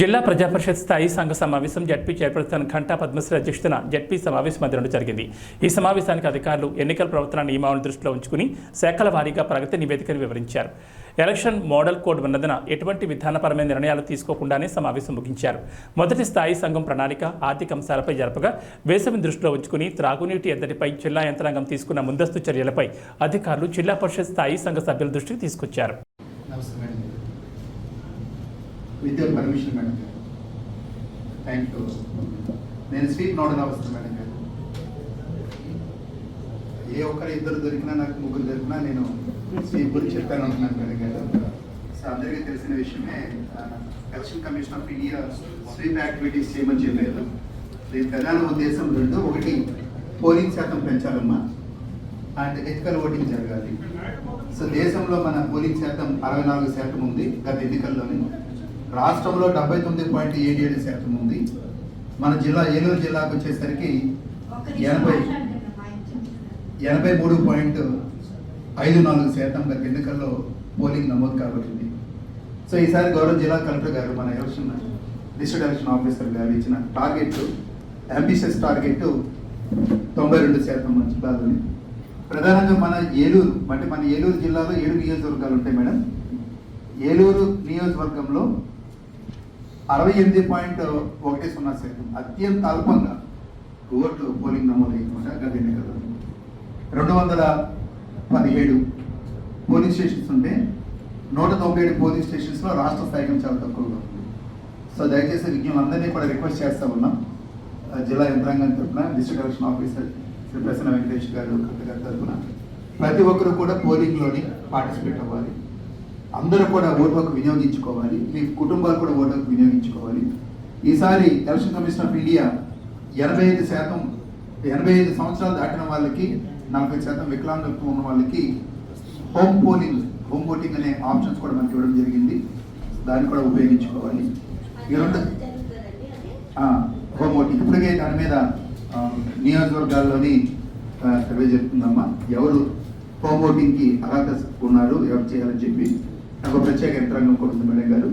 జిల్లా ప్రజాపరిషత్ స్థాయి సంఘ సమావేశం జడ్పీ చైర్పర్సన్ ఘంటా పద్మశ్రీ అధ్యక్షతన జడ్పీ సమావేశ మధ్యలో జరిగింది. ఈ సమావేశానికి అధికారులు ఎన్నికల ప్రవర్తన నియమాలను దృష్టిలో ఉంచుకుని శాఖల వారీగా ప్రగతి నివేదికను వివరించారు. ఎలక్షన్ మోడల్ కోడ్ ఉన్నందున ఎటువంటి విధానపరమైన నిర్ణయాలు తీసుకోకుండానే సమావేశం ముగించారు. మొదటి స్థాయి సంఘం ప్రణాళిక ఆర్థిక అంశాలపై జరపగా వేసవిని దృష్టిలో ఉంచుకుని త్రాగునీటి ఎద్దడిపై జిల్లా యంత్రాంగం తీసుకున్న ముందస్తు చర్యలపై అధికారులు జిల్లా పరిషత్ స్థాయి సంఘ సభ్యుల దృష్టికి తీసుకొచ్చారు. విత్ యువర్ పర్మిషన్ మేడం గారు. థ్యాంక్ యూ నేను స్వీప్ నోడల్ ఆఫీసర్ మేడం గారు. ఏ ఒక్కరు ఇద్దరు దొరికినా నాకు ముగ్గురు దొరికినా నేను స్వీప్ గురించి చెప్పాను అంటున్నాను మేడం గారు. సో అందరికీ తెలిసిన విషయమే election commission of India sweep activities చేయమని చెప్పారు. దీని ప్రధాన ఉద్దేశం రెండు. ఒకటి పోలింగ్ శాతం పెంచాలమ్మా. అండ్ ఎథికల్ ఓటింగ్ జరగాలి. సో దేశంలో మన పోలింగ్ శాతం అరవై నాలుగు శాతం ఉంది గత ఎన్నికల్లోనే. రాష్ట్రంలో డెబ్బై తొమ్మిది పాయింట్ ఏడు ఏడు శాతం ఉంది. మన జిల్లా ఏలూరు జిల్లాకు వచ్చేసరికి ఎనభై ఎనభై మూడు పాయింట్ ఐదు నాలుగు శాతం గత ఎన్నికల్లో పోలింగ్ నమోదు కాబట్టింది. సో ఈసారి గౌరవ జిల్లా కలెక్టర్ గారు మన ఎలక్షన్ డిస్ట్రిక్ట్ ఎలక్షన్ ఆఫీసర్ గారు ఇచ్చిన టార్గెట్ అంబిషియస్ టార్గెట్ తొంభై రెండు శాతం మన జిల్లాలోని. ప్రధానంగా మన ఏలూరు అంటే మన ఏలూరు జిల్లాలో ఏడు నియోజకవర్గాలు ఉంటాయి మేడం. ఏలూరు నియోజకవర్గంలో అరవై ఎనిమిది పాయింట్ ఒకటి సున్నా శాతం అత్యంత అల్పంగా ఓట్లు పోలింగ్ నమోదైందన్నమాట గత ఎన్నికల్లో. రెండు వందల పదిహేడు పోలింగ్ స్టేషన్స్ ఉంటే నూట తొంభై ఏడు పోలింగ్ స్టేషన్స్లో రాష్ట్ర స్థాయిగా చాలా తక్కువగా ఉంది. సో దయచేసి విజ్ఞులందరినీ కూడా రిక్వెస్ట్ చేస్తూ ఉన్నాం. జిల్లా యంత్రాంగం తరఫున district election officer Shri Prasanna Venkatesh garu collector గారి తరఫున ప్రతి ఒక్కరు కూడా పోలింగ్లోని పార్టిసిపేట్ అవ్వాలి. అందరూ కూడా ఓటు హక్కు వినియోగించుకోవాలి. మీ కుటుంబాలు కూడా ఓటు హక్కు వినియోగించుకోవాలి. ఈసారి ఎలక్షన్ కమిషన్ ఆఫ్ ఇండియా ఎనభై ఐదు శాతం ఎనభై ఐదు సంవత్సరాలు దాటిన వాళ్ళకి నలభై శాతం వికలాంగత్వం ఉన్న వాళ్ళకి హోమ్ పోలింగ్ హోమ్ ఓటింగ్ అనే ఆప్షన్స్ కూడా మనకి ఇవ్వడం జరిగింది. దాన్ని కూడా ఉపయోగించుకోవాలి. ఈ హోమ్ ఓటింగ్. ఇప్పటికే దాని మీద నియోజకవర్గాల్లోని సర్వే జరుగుతుందమ్మా. ఎవరు హోమ్ ఓటింగ్కి అర్హత ఉన్నారు ఎవరు చేయాలని చెప్పి నాకు ఒక ప్రత్యేక యంత్రాంగం కూడా మేడం గారు.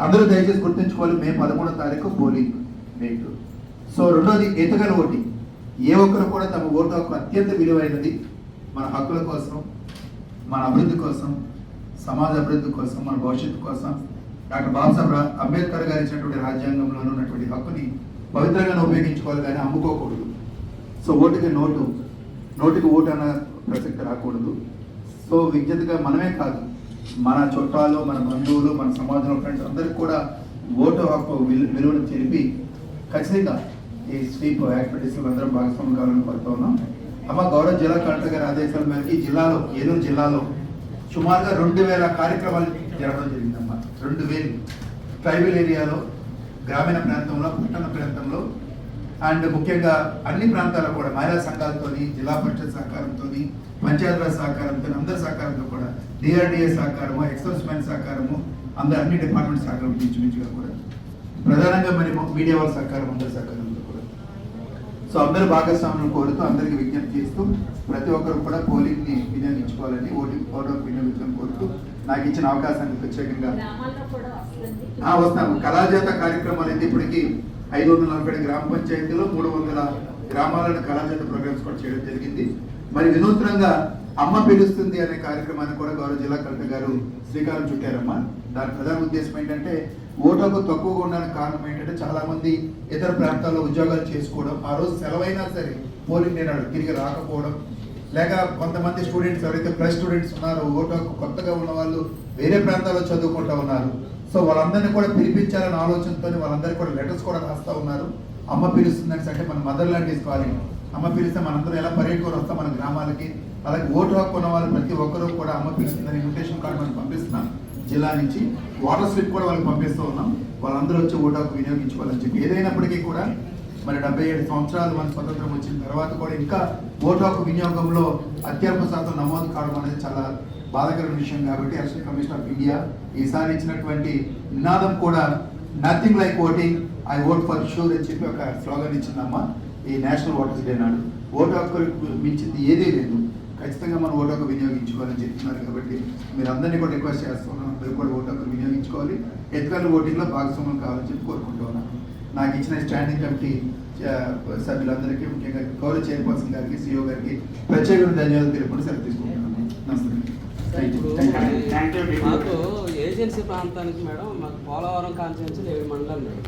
అందరూ దయచేసి గుర్తుంచుకోవాలి మే పదమూడో తారీఖు పోలింగ్ డేట్ సో రెండోది ఎతగల ఓటింగ్ ఏ ఒక్కరు కూడా తమ ఓటు హక్కు అత్యంత విలువైనది మన హక్కుల కోసం మన అభివృద్ధి కోసం సమాజ అభివృద్ధి కోసం మన భవిష్యత్తు కోసం. డాక్టర్ బాబాసాహెబ్ రా- అంబేద్కర్ గారు ఇచ్చినటువంటి రాజ్యాంగంలో ఉన్నటువంటి హక్కుని పవిత్రంగా ఉపయోగించుకోవాలి కానీ అమ్ముకోకూడదు. సో ఓటుకి నోటు నోటికి ఓటు అన్న ప్రసక్తి రాకూడదు. సో విజ్ఞతగా మనమే కాదు మన చుట్టాలు మన బంధువులు మన సమాజంలో ఫ్రెండ్స్ అందరికి కూడా ఓటు హక్కు విలువను తెలిపి ఖచ్చితంగా ఈ స్వీప్ యాక్టివిటీస్లో అందరం భాగస్వామ్యం కావాలని కోరుతూ ఉన్నాం. అమ్మ గౌరవ జిల్లా కలెక్టర్ గారి ఆదేశాల మేరకు ఈ జిల్లాలో ఏలూరు జిల్లాలో సుమారుగా రెండు వేల కార్యక్రమాలు జరగడం జరిగిందమ్మా. రెండు వేలు. ట్రైబల్ ఏరియాలో గ్రామీణ ప్రాంతంలో పట్టణ ప్రాంతంలో అండ్ ముఖ్యంగా అన్ని ప్రాంతాల్లో కూడా మహిళా సంఘాలతోని జిల్లా పరిషత్ సహకారంతో పంచాయతీరాజ్ సహకారంతో అందరి సహకారంతో కూడా డిఆర్డిఏ సహకారము ఎక్సైజ్మెంట్ సహకారము అందరు అన్ని డిపార్ట్మెంట్ సహకారం ఇంచుమించుగా కూడా. ప్రధానంగా మరి మీడియా వాళ్ళ సహకారం అందరి సహకారంతో కూడా. సో అందరు భాగస్వామ్యం కోరుతూ అందరికి విజ్ఞప్తి చేస్తూ ప్రతి ఒక్కరు కూడా పోలింగ్ని వినియోగించుకోవాలని ఓటింగ్ ఓటు హక్కు వినియోగించాలని కోరుతూ నాకు ఇచ్చిన అవకాశానికి ప్రత్యేకంగా వస్తాము కళాజాత కార్యక్రమాలు అయితే ఇప్పటికి ఐదు వందల నలభై గ్రామ పంచాయతీలో మూడు వందల గ్రామాలను కళాజత ప్రోగ్రామ్స్ కూడా చేయడం జరిగింది. మరి వినూత్నంగా అమ్మ పిలుస్తుంది అనే కార్యక్రమాన్ని కూడా గౌరవ జిల్లా కలెక్టర్ గారు శ్రీకారం చుట్టారమ్మా. దాని ప్రధాన ఉద్దేశం ఏంటంటే ఓటకు తక్కువగా ఉండడానికి కారణం ఏంటంటే చాలా మంది ఇతర ప్రాంతాల్లో ఉద్యోగాలు చేసుకోవడం ఆ రోజు సెలవైనా సరే పోలింగ్ నేనాడు తిరిగి రాకపోవడం లేక కొంతమంది స్టూడెంట్స్ ఎవరైతే ప్లస్ స్టూడెంట్స్ ఉన్నారో ఓటు కొత్తగా ఉన్న వాళ్ళు వేరే ప్రాంతాల్లో చదువుకుంటా ఉన్నారు సో వాళ్ళందరినీ కూడా పిలిపించాలనే ఆలోచనతో వాళ్ళందరికీ కూడా లెటర్స్ కూడా రాస్తూ ఉన్నారు. అమ్మ పిలుస్తుందని అంటే మన మదర్ ల్యాండ్ కాలింగ్. అమ్మ పిలిస్తే మనందరం ఎలా పర్యటన వస్తాం మన గ్రామాలకి. అలాగే ఓటు హక్కు ఉన్న వాళ్ళు ప్రతి ఒక్కరూ కూడా అమ్మ పిలుస్తుందని ఇన్విటేషన్ కార్డు మనం పంపిస్తున్నాం. జిల్లా నుంచి వాటర్ స్లిప్ కూడా వాళ్ళకి పంపిస్తూ ఉన్నాం. వాళ్ళందరూ వచ్చి ఓటు హక్కు వినియోగించుకోవాలని చెప్పి. ఏదైనప్పటికీ కూడా మరి డెబ్బై ఏడు సంవత్సరాలు మన స్వతంత్రం వచ్చిన తర్వాత కూడా ఇంకా ఓటు హక్కు వినియోగంలో అత్యల్ప శాతం నమోదు కావడం అనేది చాలా బాధాకరమైన విషయం కాబట్టి ఎలక్షన్ కమిషన్ ఆఫ్ ఇండియా ఈసారి ఇచ్చినటువంటి నినాదం కూడా nothing like voting I vote for sure అని చెప్పి ఒక స్లోగన్ ఇచ్చిందమ్మా. ఈ నేషనల్ ఓటర్స్ డే నాడు. ఓటు హక్కు మించింది ఏదీ లేదు. ఖచ్చితంగా మనం ఓటు హక్కు వినియోగించుకోవాలని చెప్తున్నారు కాబట్టి మీరు అందరినీ కూడా రిక్వెస్ట్ చేస్తున్నాను అందరూ కూడా ఓటు హక్కు వినియోగించుకోవాలి. ఎథికల్ ఓటింగ్లో భాగస్వామ్యం కావాలని చెప్పి కోరుకుంటున్నాను నాకు ఇచ్చిన స్టాండింగ్ కమిటీ సభ్యులందరికీ ముఖ్యంగా గౌరవ చైర్పర్సన్ గారికి సిఓ గారికి ప్రత్యేకంగా ధన్యవాదాలు తెలుపుకుంటూ సెలవు నమస్తే థ్యాంక్ యూ థ్యాంక్ యూ మాకు ఏజెన్సీ ప్రాంతానికి మేడం మాకు పోలవరం కాన్స్టిట్యూన్సీ ఏడు మండలాలు మేడం.